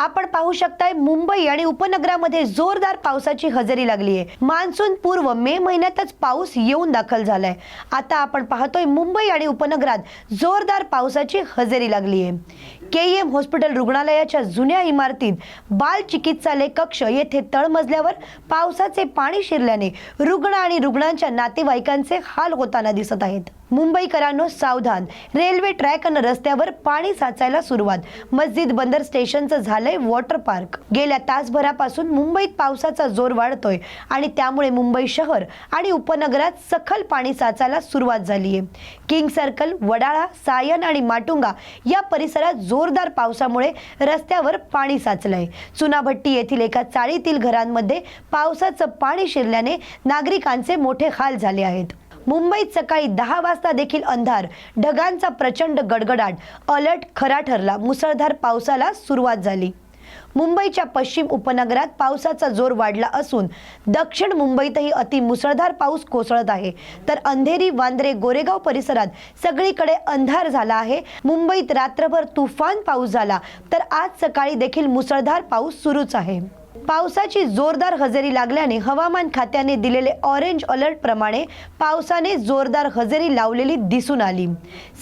आपण पाहू शकताय मुंबई आणि उपनगरामध्ये जोरदार पावसाची हजेरी लागली आहे. मान्सून पूर्व मे महिन्यातच पाऊस येऊन दाखल झालाय. आता आपण पाहतोय मुंबई आणि उपनगरात जोरदार पावसाची हजेरी लागली आहे. के एम हॉस्पिटल रुग्णालयाच्या जुन्या इमारतीत बाल चिकित्सालय कक्ष येथे तळमजल्यावर पावसाचे पाणी शिरल्याने रुग्ण आणि रुग्णांच्या नातेवाईकांचे हाल होताना दिसत आहेत. मुंबईकरांनो सावधान. रेल्वे ट्रॅक आणि रस्त्यावर पाणी साचायला सुरुवात. मस्जिद बंदर स्टेशनचं झालंय वॉटर पार्क. गेल्या तासभरापासून मुंबईत पावसाचा जोर वाढतोय आणि त्यामुळे मुंबई शहर आणि उपनगरात सखल पाणी साचायला सुरुवात झाली आहे किंग सर्कल वडाळा सायन आणि माटुंगा या परिसरात जोरदार पावसामुळे रस्त्यावर पाणी साचलंय. चुनाभट्टी येथील एका चाळीतील घरांमध्ये पावसाचं पाणी शिरल्याने नागरिकांचे मोठे हाल झाले आहेत. मुंबईत सकाळी दहा वाजता देखील अंधार ढगांचा प्रचंड गडगडाट अलर्ट खरा ठरला. मुसळधार पावसाला सुरुवात झाली. मुंबईच्या पश्चिम उपनगरात पावसाचा जोर वाढला असून दक्षिण मुंबईतही अति मुसळधार पाऊस कोसळत आहे. तर अंधेरी वांद्रे गोरेगाव परिसरात सगळीकडे अंधार झाला आहे. मुंबईत रात्रभर तुफान पाऊस झाला. तर आज सकाळी देखील मुसळधार पाऊस सुरूच आहे. पावसाची जोरदार हजेरी लागल्याने हवामान खात्याने दिलेले ऑरेंज अलर्ट प्रमाणे पावसाने जोरदार हजेरी लावलेली दिसून आली.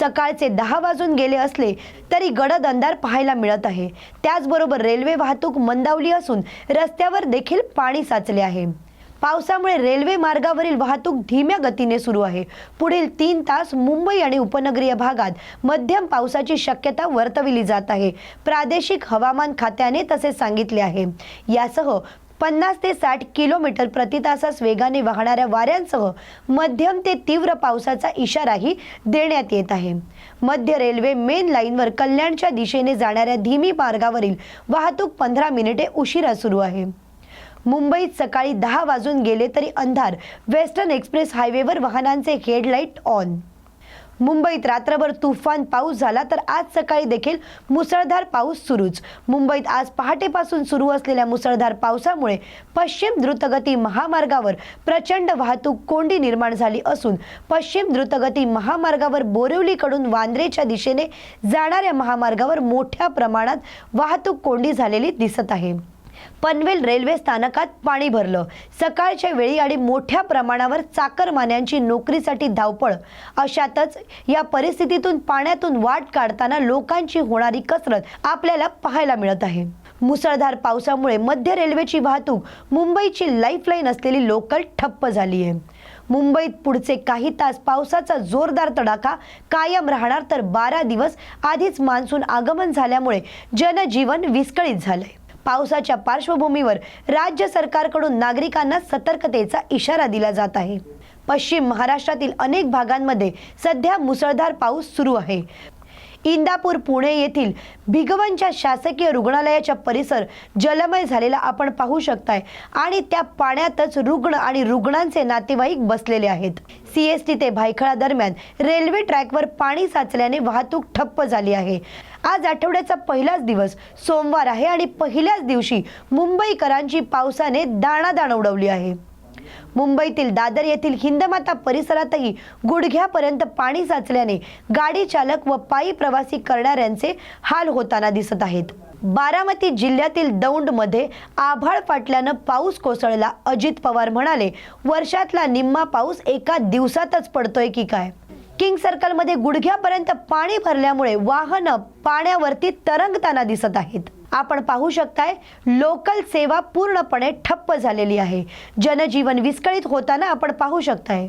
सकाळचे दहा वाजून गेले असले तरी गडद अंधार पाहायला मिळत आहे. त्याचबरोबर रेल्वे वाहतूक मंदावली असून रस्त्यावर देखील पाणी साचले आहे. पावसामुळे रेल्वे मार्गावरील वाहतूक धीम्या गतीने सुरू आहे. पुढील तीन तास मुंबई आणि उपनगरीय भागात मध्यम पावसाची शक्यता वर्तविली जात आहे. प्रादेशिक हवामान खात्याने तसे सांगितले आहे. यासह पन्नास ते साठ किलोमीटर प्रति तासास वेगाने वाहणाऱ्या वाऱ्यांसह मध्यम ते तीव्र पावसाचा इशाराही देण्यात येत आहे. मध्य रेल्वे मेन लाईनवर कल्याणच्या दिशेने जाणाऱ्या धीमी मार्गावरील वाहतूक पंधरा मिनिटे उशिरा सुरू आहे. मुंबईत सकाळी दहा वाजून गेले तरी अंधार. वेस्टर्न एक्सप्रेस हायवेवर वाहनांचे हेडलाईट ऑन. मुंबईत रात्रभर तुफान पाऊस झाला तर आज सकाळी देखील मुसळधार पाऊस सुरूच. मुंबईत आज पहाटेपासून सुरू असलेल्या मुसळधार पावसामुळे पश्चिम द्रुतगती महामार्गावर प्रचंड वाहतूक कोंडी निर्माण झाली असून पश्चिम द्रुतगती महामार्गावर बोरिवलीकडून वांद्रेच्या दिशेने जाणाऱ्या महामार्गावर मोठ्या प्रमाणात वाहतूक कोंडी झालेली दिसत आहे. पनवेल रेल्वे स्थानकात पाणी भरलं. सकाळच्या वेळी आणि मोठ्या प्रमाणावर चाकरमान्यांची नोकरीसाठी धावपळ. अशातच या परिस्थितीतून पाण्यातून वाट काढताना लोकांची होणारी कसरत आपल्याला पाहायला मिळत आहे. मुसळधार पावसामुळे मध्य रेल्वेची वाहतूक मुंबईची लाईफलाईन असलेली लोकल ठप्प झाली आहे. मुंबईत पुढचे काही तास पावसाचा जोरदार तडाखा कायम राहणार तर बारा दिवस आधीच मान्सून आगमन झाल्यामुळे जनजीवन विस्कळीत झालंय. पावसाच्या पार्श्वभूमीवर राज्य सरकारकडून नागरिकांना सतर्कतेचा इशारा दिला जात आहे. पश्चिम महाराष्ट्रातील अनेक भागांमध्ये सध्या मुसळधार पाऊस सुरू आहे. इंदापूर पुणे येथील भिगवनच्या शासकीय रुग्णालयाच्या परिसर जलमय झालेला आपण पाहू शकताय. आणि त्या पाण्यातच रुग्ण आणि रुग्णांचे नातेवाईक बसलेले आहेत. सीएसटी ते भायखळा दरम्यान रेल्वे ट्रॅकवर पाणी साचल्याने वाहतूक ठप्प झाली आहे. आज आठवड्याचा पहिलाच दिवस सोमवार आहे आणि पहिल्याच दिवशी मुंबईकरांची पावसाने दाणादाण उडवली आहे. मुंबईतील दादर येथील हिंदमाता परिसरातही गुडघ्यापर्यंत पाणी साचल्याने गाडी चालक व पायी प्रवासी करणाऱ्यांचे हाल होताना दिसत आहेत. बारामती जिल्ह्यातील दौंडमध्ये आभाळ फाटल्यानं पाऊस कोसळला अजित पवार म्हणाले वर्षातला निम्मा पाऊस एका दिवसातच पडतोय की काय? किंग सर्कलमध्ये गुडघ्यापर्यंत पाणी भरल्यामुळे वाहनं पाण्यावरती तरंगताना दिसत आहेत. आपण पाहू शकताय लोकल सेवा पूर्णपणे ठप्प झालेली आहे. जनजीवन विस्कळीत होताना आपण पाहू शकताय.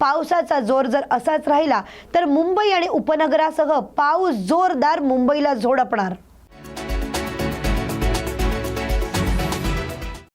पावसाचा जोर जर असाच राहिला तर मुंबई आणि उपनगरासह पाऊस जोरदार मुंबईला झोडपणार.